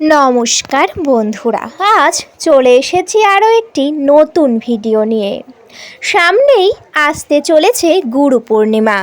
নমস্কার বন্ধুরা আজ চলে এসেছি আরও একটি নতুন ভিডিও নিয়ে। সামনেই আসতে চলেছে গুরু পূর্ণিমা।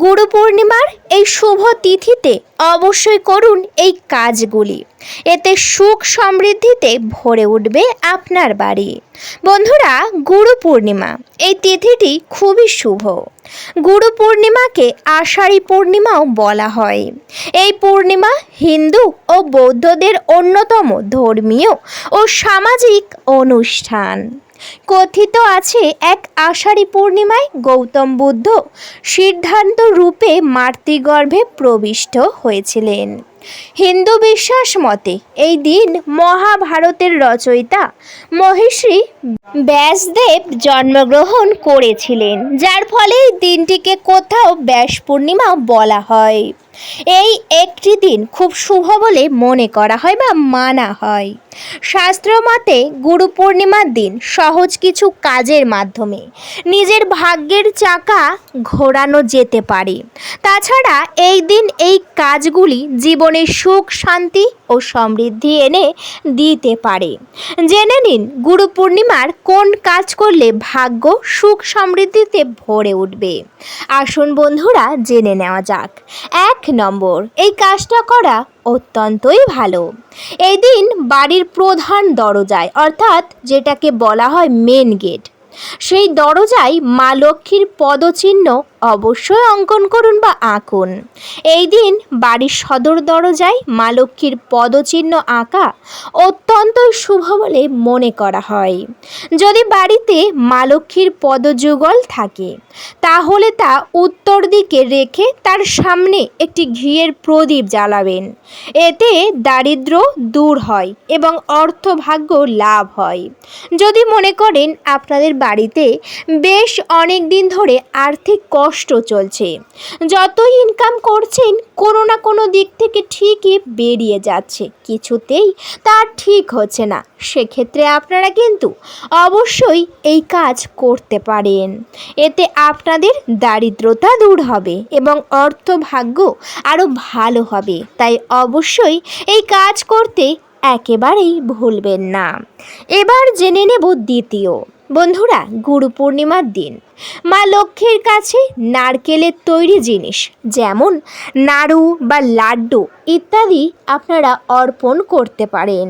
গুরু পূর্ণিমার এই শুভ তিথিতে অবশ্যই করুন এই কাজগুলি। এতে সুখ সমৃদ্ধিতে ভরে উঠবে আপনার বাড়ি। বন্ধুরা, গুরু পূর্ণিমা, এই তিথিটি খুবই শুভ। গুরু পূর্ণিমাকে আষাঢ়ী পূর্ণিমাও বলা হয়। এই পূর্ণিমা হিন্দু ও বৌদ্ধদের অন্যতম ধর্মীয় ও সামাজিক অনুষ্ঠান। কথিত আছে এক আষাঢ়ী পূর্ণিমায় গৌতম বুদ্ধ সিদ্ধান্ত রূপে মাতৃগর্ভে প্রবিষ্ট হয়েছিলেন। হিন্দু বিশ্বাস মতে এই দিন মহাভারতের রচয়িতা মহিষী ব্যাসদেব জন্মগ্রহণ করেছিলেন, যার ফলে এই দিনটিকে কোথাও ব্যাস পূর্ণিমা বলা হয়। এই একটি দিন খুব শুভ বলে মনে করা হয় বা মানা হয়। শাস্ত্র মতে গুরু পূর্ণিমার দিন সহজ কিছু কাজের মাধ্যমে নিজের ভাগ্যের চাকা ঘোরানো যেতে পারে। তাছাড়া এই দিন এই কাজগুলি জীবনে সুখ, শান্তি ও সমৃদ্ধি এনে দিতে পারে। জেনে নিন, গুরু পূর্ণিমার কোন কাজ করলে ভাগ্য সুখ সমৃদ্ধিতে ভরে উঠবে। আসুন বন্ধুরা, জেনে নেওয়া যাক। এক নম্বর, এই কাজটা করা অত্যন্তই ভালো। এই দিন বাড়ির প্রধান দরজায়, অর্থাৎ যেটাকে বলা হয় মেন গেট সেই দরজায় মা লক্ষ্মীর পদচিহ্ন অবশ্যই অঙ্কন করুন বা আঁকুন। এই দিন বাড়ির সদর দরজায় মা লক্ষ্মীর পদচিহ্ন আঁকা অত্যন্তই শুভ বলে মনে করা হয়। যদি বাড়িতে মা লক্ষ্মীর পদযুগল থাকে, তাহলে তা উত্তর দিকে রেখে তার সামনে একটি ঘিয়ের প্রদীপ জ্বালাবেন। এতে দারিদ্র দূর হয় এবং অর্থভাগ্য লাভ হয়। যদি মনে করেন আপনাদের বাড়িতে বেশ অনেক দিন ধরে আর্থিক চলছে। যতই ইনকাম করছেন, কোনো না কোনো দিক থেকে ঠিকই বেরিয়ে যাচ্ছে। কিছুতেই তা ঠিক হচ্ছে না। সেক্ষেত্রে আপনারা কিন্তু অবশ্যই এই কাজ করতে পারেন। এতে আপনাদের দারিদ্রতা দূর হবে এবং অর্থভাগ্য আরও ভালো হবে। তাই অবশ্যই এই কাজ করতে একেবারেই ভুলবেন না। এবার জেনে নেব দ্বিতীয়। বন্ধুরা, গুরু পূর্ণিমার দিন। মা লক্ষ্মীর কাছে নারকেলের তৈরি জিনিস, যেমন নাড়ু বা লাড্ডু ইত্যাদি আপনারা অর্পণ করতে পারেন।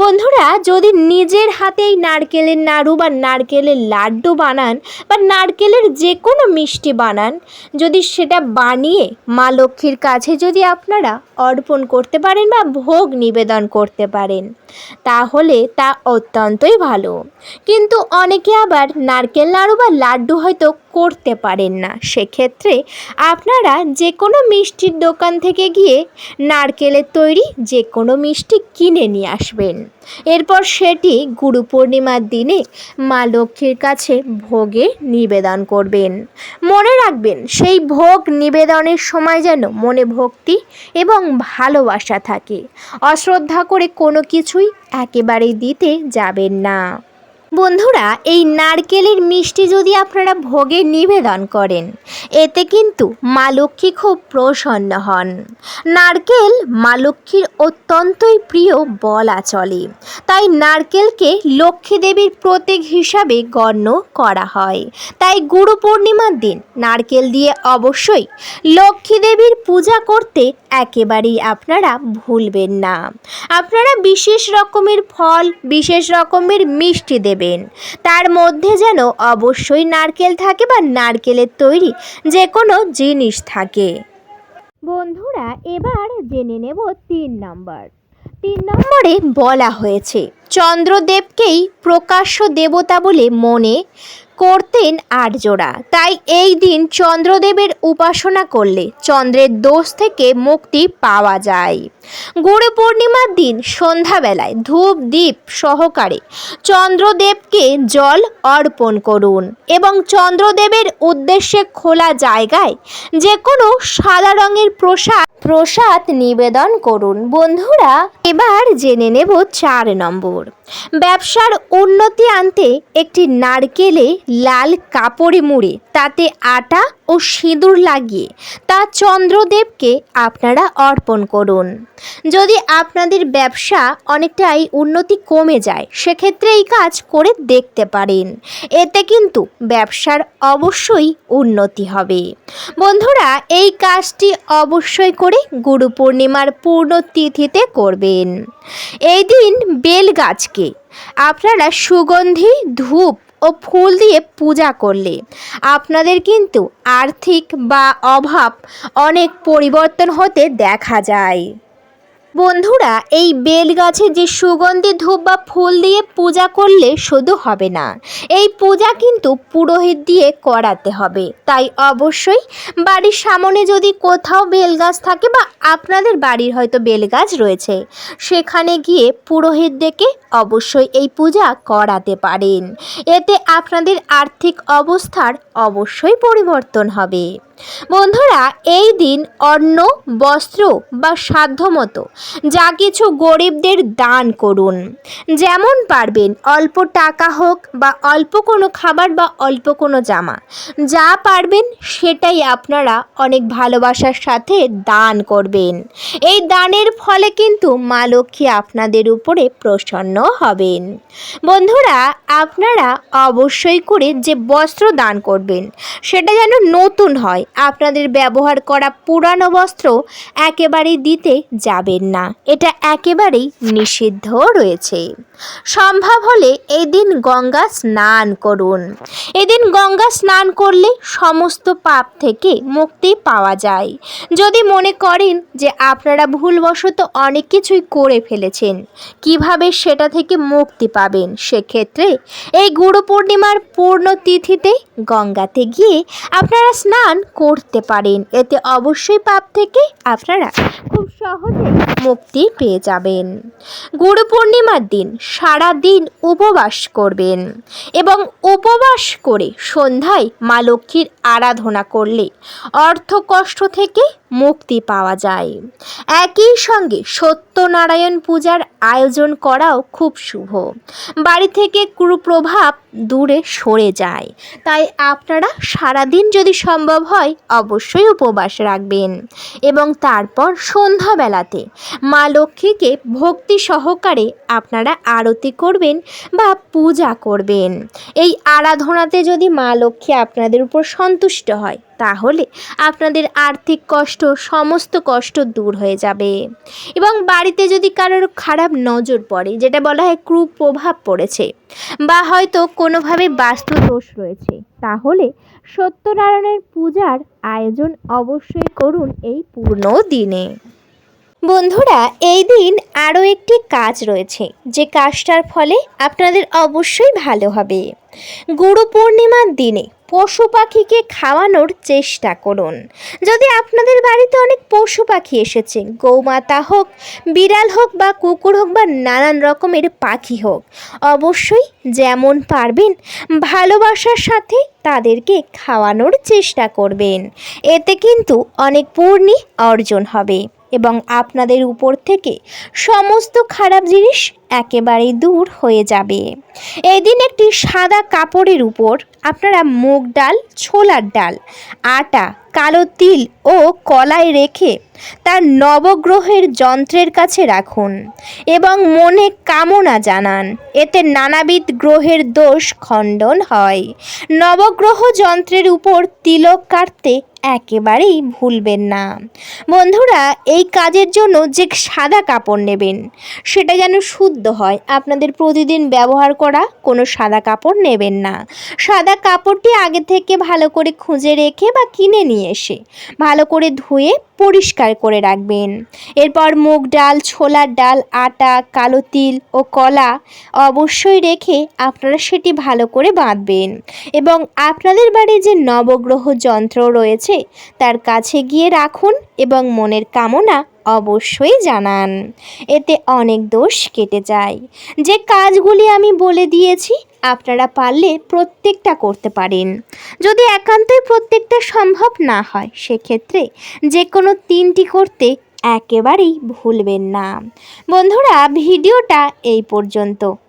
বন্ধুরা, যদি নিজের হাতেই নারকেলের নাড়ু বা নারকেলের লাড্ডু বানান বা নারকেলের যে কোনো মিষ্টি বানান, যদি সেটা বানিয়ে মা লক্ষ্মীর কাছে যদি আপনারা অর্পণ করতে পারেন বা ভোগ নিবেদন করতে পারেন, তাহলে তা অত্যন্তই ভালো। কিন্তু অনেকে আবার নারকেল নাড়ু বা লাড্ডু হয়তো করতে পারেন না। সেক্ষেত্রে আপনারা যে কোনো মিষ্টির দোকান থেকে গিয়ে নারকেলের তৈরি যে কোনো মিষ্টি কিনে নিয়ে আসবেন। এরপর সেটি গুরু পূর্ণিমার দিনে মা লক্ষ্মীর কাছে ভোগে নিবেদন করবেন। মনে রাখবেন, সেই ভোগ নিবেদনের সময় যেন মনে ভক্তি এবং ভালোবাসা থাকে। অশ্রদ্ধা করে কোনো কিছুই একেবারেই দিতে যাবেন না। বন্ধুরা, এই নারকেলের মিষ্টি যদি আপনারা ভোগে নিবেদন করেন, এতে কিন্তু মা লক্ষ্মী খুব প্রসন্ন হন। নারকেল মা লক্ষ্মীর অত্যন্তই প্রিয় বলা চলে তাই নারকেলকে লক্ষ্মী দেবীর প্রতীক হিসাবে গণ্য করা হয়। তাই গুরু পূর্ণিমার দিন নারকেল দিয়ে অবশ্যই লক্ষ্মী দেবীর পূজা করতে একেবারেই আপনারা ভুলবেন না। আপনারা বিশেষ রকমের ফল, বিশেষ রকমের মিষ্টি দেবেন। তার মধ্যে যেন অবশ্যই নারকেল থাকে বা নারকেলের তৈরি যে কোনো জিনিস থাকে। বন্ধুরা, এবার জেনে নেব তিন নম্বর। তিন নম্বরে বলা হয়েছে, চন্দ্রদেবকেই প্রকাশ্য দেবতা বলে মনে করতেন আর্যরা তাই এই দিন চন্দ্রদেবের উপাসনা করলে চন্দ্রের দোষ থেকে মুক্তি পাওয়া যায়। গুরু পূর্ণিমার দিন সন্ধ্যাবেলায় ধূপ দ্বীপ সহকারে চন্দ্রদেবকে জল অর্পণ করুন এবং চন্দ্রদেবের উদ্দেশ্যে খোলা জায়গায় যে কোনো সাদা রঙের প্রসাদ প্রসাদ নিবেদন করুন। বন্ধুরা, এবার জেনে নেব চার নম্বর। ব্যবসার উন্নতি আনতে একটি নারকেলে লাল কাপড়ে মুড়ে, তাতে আটা ও সিঁদুর লাগিয়ে তা চন্দ্রদেবকে আপনারা অর্পণ করুন। যদি আপনাদের ব্যবসা অনেকটাই উন্নতি কমে যায়, সেক্ষেত্রে এই কাজ করে দেখতে পারেন। এতে কিন্তু ব্যবসার অবশ্যই উন্নতি হবে। বন্ধুরা, এই কাজটি অবশ্যই করে গুরু পূর্ণিমার পূর্ণ তিথিতে করবেন। এই দিন বেল গাছকে আপনারা সুগন্ধি, ধূপ ও ফুল দিয়ে পূজা করলে। আপনাদের কিন্তু আর্থিক বা অভাব অনেক পরিবর্তন হতে দেখা যায়। বন্ধুরা, এই বেল গাছে যে সুগন্ধি ধূপ বা ফুল দিয়ে পূজা করলে শুধু হবে না, এই পূজা কিন্তু পুরোহিত দিয়ে করাতে হবে। তাই অবশ্যই বাড়ির সামনে যদি কোথাও বেল গাছ থাকে বা আপনাদের বাড়ির হয়তো বেল গাছ রয়েছে, সেখানে গিয়ে পুরোহিত ডেকে অবশ্যই এই পূজা করাতে পারেন। এতে আপনাদের আর্থিক অবস্থার অবশ্যই পরিবর্তন হবে। বন্ধুরা, এই দিন অন্ন, বস্ত্র বা সাধ্যমতো যা কিছু গরিবদের দান করুন। যেমন পারবেন অল্প টাকা হোক বা অল্প কোনো খাবার বা অল্প কোনো জামা। যা পারবেন সেটাই আপনারা অনেক ভালোবাসার সাথে দান করবেন। এই দানের ফলে কিন্তু মা লক্ষ্মী আপনাদের উপরে প্রসন্ন হবেন। বন্ধুরা, আপনারা অবশ্যই করে যে বস্ত্র দান করবেন, সেটা যেন নতুন হয় আপনাদের ব্যবহার করা পুরানো বস্ত্র একেবারেই দিতে যাবেন না। এটা একেবারেই নিষিদ্ধ রয়েছে। সম্ভব হলে এদিন গঙ্গা স্নান করুন। এদিন গঙ্গা স্নান করলে সমস্ত পাপ থেকে মুক্তি পাওয়া যায়। যদি মনে করেন যে আপনারা ভুলবশত অনেক কিছুই করে ফেলেছেন, কীভাবে সেটা থেকে মুক্তি পাবেন সেক্ষেত্রে এই গুরু পূর্ণিমার পূর্ণ তিথিতে গঙ্গাতে গিয়ে আপনারা স্নান করতে পারেন। এতে অবশ্যই পাপ থেকে আপনারা খুব সহজে মুক্তি পেয়ে যাবেন। গুরু পূর্ণিমার দিন সারা দিন উপবাস করবেন এবং উপবাস করে সন্ধ্যায় মা লক্ষ্মীর আরাধনা করলে অর্থ কষ্ট থেকে মুক্তি পাওয়া যায়। একই সঙ্গে সত্যনারায়ণ পূজার আয়োজন করাও খুব শুভ। বাড়ি থেকে কুপ্রভাব দূরে সরে যায়। তাই আপনারা সারাদিন যদি সম্ভব হয়, অবশ্যই উপবাস রাখবেন। এবং তারপর সন্ধ্যাবেলাতে মা লক্ষ্মীকে ভক্তি সহকারে আপনারা আরতি করবেন বা পূজা করবেন। এই আরাধনাতে যদি মা লক্ষ্মী আপনাদের উপর সন্তুষ্ট হয় তাহলে আপনাদের আর্থিক কষ্ট, সমস্ত কষ্ট দূর হয়ে যাবে। এবং বাড়িতে যদি কারোর খারাপ নজর পড়ে, যেটা বলা হয় কুপ্রভাব পড়েছে, বা হয়তো কোনোভাবে বাস্তু দোষ রয়েছে, তাহলে সত্যনারায়ণের পূজার আয়োজন অবশ্যই করুন এই পূর্ণ দিনে। বন্ধুরা, এই দিন আরও একটি কাজ রয়েছে, যে কাজটার ফলে আপনাদের অবশ্যই ভালো হবে। গুরু পূর্ণিমার দিনে পশু পাখিকে খাওয়ানোর চেষ্টা করুন। যদি আপনাদের বাড়িতে অনেক পশু পাখি এসেছে, গৌমাতা হোক, বিড়াল হোক বা কুকুর হোক বা নানান রকমের পাখি হোক, অবশ্যই যেমন পারবেন ভালোবাসার সাথে তাদেরকে খাওয়ানোর চেষ্টা করবেন। এতে কিন্তু অনেক পূর্ণি অর্জন হবে। এবং আপনাদের উপর থেকে সমস্ত খারাপ জিনিস একেবারেই দূর হয়ে যাবে। এই দিন একটি সাদা কাপড়ের উপর আপনারা মুগ ডাল, ছোলার ডাল, আটা, কালো তিল ও কলায় রেখে তার নবগ্রহের যন্ত্রের কাছে রাখুন এবং মনে কামনা জানান, এতে নানাবিধ গ্রহের দোষ খণ্ডন হয়। নবগ্রহ যন্ত্রের উপর তিলক কাটতে একেবারেই ভুলবেন না। বন্ধুরা, এই কাজের জন্য যে সাদা কাপড় নেবেন, সেটা যেন শুদ্ধ হয়। আপনাদের প্রতিদিন ব্যবহার করা কোনো সাদা কাপড় নেবেন না। সাদা কাপড়টি আগে থেকে ভালো করে খুঁজে রেখে বা কিনে নিয়ে এসে, ভালো করে ধুয়ে পরিষ্কার করে রাখবেন। এরপর মুগ ডাল, ছোলার ডাল, আটা, কালো তিল ও কলা অবশ্যই রেখে আপনারা সেটি ভালো করে বাঁধবেন এবং আপনাদের বাড়ির যে নবগ্রহ যন্ত্র রয়েছে তার কাছে গিয়ে রাখুন এবং মনের কামনা অবশ্যই জানান। এতে অনেক দোষ কেটে যায়। যে কাজগুলি আমি বলে দিয়েছি, আপনারা পারলে প্রত্যেকটা করতে পারেন। যদি একান্তই প্রত্যেকটা সম্ভব না হয়, সেক্ষেত্রে যে কোনো তিনটি করতে একেবারেই ভুলবেন না। বন্ধুরা, ভিডিওটা এই পর্যন্ত।